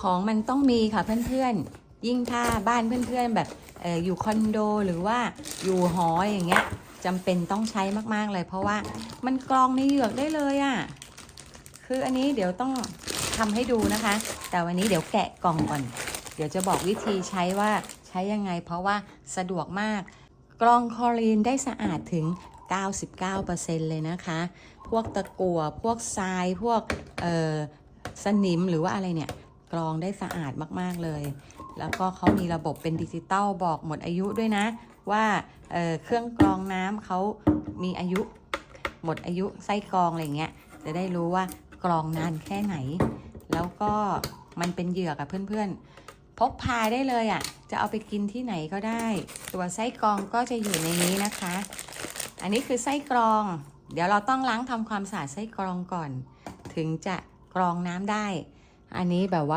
ของมันต้องมีค่ะเพื่อนๆ ยิ่งถ้าบ้านเพื่อนๆแบบอออยู่คอนโดหรือว่าอยู่หออย่างเงี้ยจำเป็นต้องใช้มากๆเลย เพราะว่ามันกรองในเหยือกได้เลยอะ่ะ คืออันนี้เดี๋ยวต้องทำให้ดูนะคะ แต่วันนี้เดี๋ยวแกะกล่องก่อน เดี๋ยวจะบอกวิธีใช้ว่าใช้ยังไง เพราะว่าสะดวกมาก กรองคลอรีนได้สะอาดถึง 99%เลยนะคะ พวกตะกั่วพวกทราย พวกสนิมหรือว่าอะไรเนี่ย กรองได้สะอาดมาก ๆ เลย แล้วก็เขามีระบบเป็นดิจิตอลบอกหมดอายุด้วยนะ ว่าเเครื่องกรองน้ำเขามีอายุหมดอายุไส้กรองอะไรเงี้ยจะได้รู้ว่ากรองนานแค่ไหน แล้วก็มันเป็นเหยือกอะเพื่อนๆ พกพาได้เลยอะจะเอาไปกินที่ไหนก็ได้ ตัวไส้กรองก็จะอยู่ในนี้นะคะ อันนี้คือไส้กรอง เดี๋ยวเราต้องล้างทำความสะอาดไส้กรองก่อน ถึงจะกรองน้ำได้ อันนี้แบบว่า